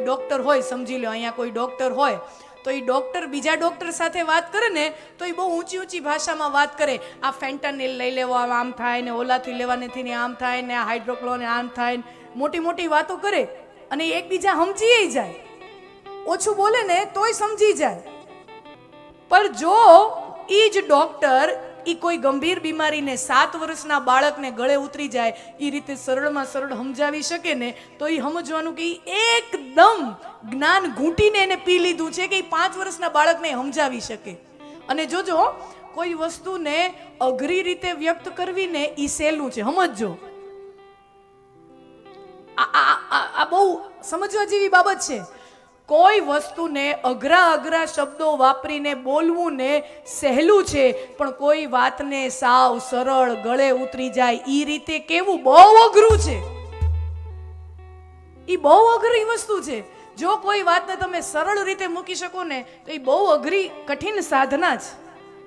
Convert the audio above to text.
કોઈ ડૉક્ટર હોય, સમજી લો અહીંયા કોઈ ડૉક્ટર હોય, તો એ ડૉક્ટર બીજા ડૉક્ટર સાથે વાત કરે ને, તો એ બહુ ઊંચી ઊંચી ભાષામાં વાત કરે. આ ફેન્ટાનિલ લઈ લેવા, આમ થાય ને, ઓલાથી લેવાનેથી ને આમ થાય ને, આ હાઇડ્રોક્લોન આમ થાય ને, મોટી મોટી વાતો કરે અને એકબીજા સમજીએ જાય. ઓછું બોલે ને, તોય સમજી જાય. પર જો એ જ ડોક્ટર એ કોઈ ગંભીર બીમારીને સાત વર્ષના બાળકને ગળે ઉતરી જાય એ રીતે સરળમાં સરળ સમજાવી શકે ને, તો એ સમજવાનું કે એ એકદમ જ્ઞાન ઘૂંટીને એને પી લીધું છે કે એ પાંચ વર્ષના બાળકને સમજાવી શકે. અને જોજો, કોઈ વસ્તુને અઘરી રીતે વ્યક્ત કરવી ને એ સહેલું છે. સમજજો. આ બહુ સમજવા જેવી બાબત છે. કોઈ વસ્તુને અઘરા અઘરા શબ્દો વાપરીને બોલવું ને સહેલું છે, પણ કોઈ વાતને સાવ સરળ ગળે ઉતરી જાય એ રીતે કેવું બહુ અઘરું છે. એ બહુ અઘરી વસ્તુ છે. જો કોઈ વાતને તમે સરળ રીતે મૂકી શકો ને, તો એ બહુ અઘરી, કઠિન સાધના છે